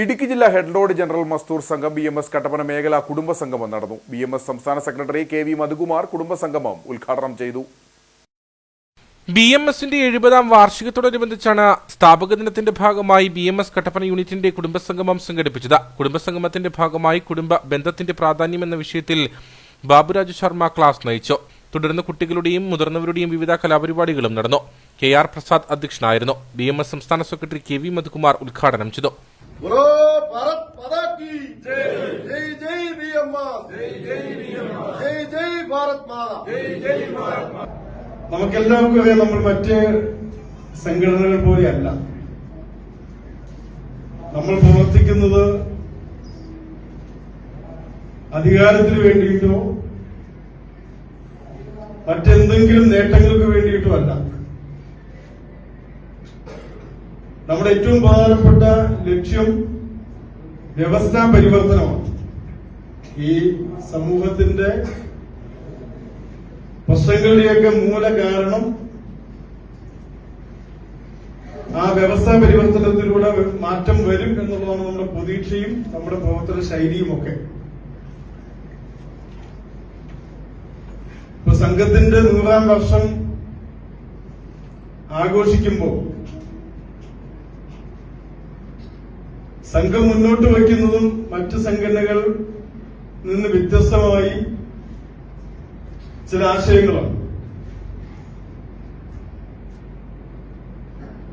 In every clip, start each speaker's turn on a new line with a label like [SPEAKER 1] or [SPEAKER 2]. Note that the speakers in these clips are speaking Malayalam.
[SPEAKER 1] ഇടുക്കി ജില്ലാ ഹെഡ് ലോഡ് ജനറൽ മസ്തൂർ സംഘം ബി എം എസ് കട്ടപ്പന മേഖലാ കുടുംബ സംഗമം നടന്നു. ബി എം എസ് സംസ്ഥാന സെക്രട്ടറി കെ വി മധുകുമാർ കുടുംബ സംഗമം ഉദ്ഘാടനം ചെയ്തു.
[SPEAKER 2] ബി എം എസിന്റെ എഴുപതാം വാർഷികത്തോടനുബന്ധിച്ചാണ് സ്ഥാപക ദിനത്തിന്റെ ഭാഗമായി ബി എം എസ് കട്ടപ്പന യൂണിറ്റിന്റെ കുടുംബസംഗമം സംഘടിപ്പിച്ചത്. കുടുംബസംഗമത്തിന്റെ ഭാഗമായി കുടുംബ ബന്ധത്തിന്റെ പ്രാധാന്യം എന്ന വിഷയത്തിൽ ബാബുരാജ് ശർമ്മ ക്ലാസ് നയിച്ചു. തുടർന്ന് കുട്ടികളുടെയും മുതിർന്നവരുടെയും വിവിധ കലാപരിപാടികളും നടന്നു. കെ ആർ പ്രസാദ് അധ്യക്ഷനായിരുന്നു. ബി എം എസ് സംസ്ഥാന സെക്രട്ടറി കെ വി മധുകുമാർ ഉദ്ഘാടനം ചെയ്തു.
[SPEAKER 3] ബ്രോ ഭരത് പതാക്കി ജയ് ജയ് ബി എം ജയ് ജയ് ഭാരത് മാതാ.
[SPEAKER 4] നമുക്കെല്ലാവർക്കും അറിയാം നമ്മൾ മറ്റ് സംഘടനകൾ പോലെയല്ല. നമ്മൾ പ്രവർത്തിക്കുന്നത് അധികാരത്തിന് വേണ്ടിയിട്ടോ മറ്റെന്തെങ്കിലും നേട്ടങ്ങൾക്ക് വേണ്ടിയിട്ടോ അല്ല. നമ്മുടെ ഏറ്റവും പ്രധാനപ്പെട്ട ലക്ഷ്യം വ്യവസ്ഥാ പരിവർത്തനമാണ്. ഈ സമൂഹത്തിന്റെ പ്രശ്നങ്ങളുടെയൊക്കെ മൂല കാരണം ആ വ്യവസ്ഥാ പരിവർത്തനത്തിലൂടെ മാറ്റം വരും എന്നുള്ളതാണ് നമ്മുടെ പ്രതീക്ഷയും നമ്മുടെ പ്രവർത്തന ശൈലിയും ഒക്കെ ഇപ്പൊ സംഘത്തിന്റെ നൂറാം വർഷം ആഘോഷിക്കുമ്പോൾ സംഘം മുന്നോട്ട് വയ്ക്കുന്നതും മറ്റു സംഘടനകൾ നിന്ന് വ്യത്യസ്തമായി ചില ആശയങ്ങളാണ്.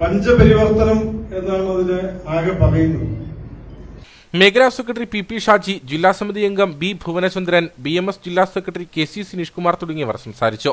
[SPEAKER 4] പഞ്ചപരിവർത്തനം എന്നാണ് അതിന് ആകെ പറയുന്നത്.
[SPEAKER 2] മേഖലാ സെക്രട്ടറി പി പി ഷാജി ജില്ലാ സമിതി അംഗം B Bhuvanachandran B M S ജില്ലാ secretary K C Sineesh Kumar തുടങ്ങിയവർ സംസാരിച്ചു.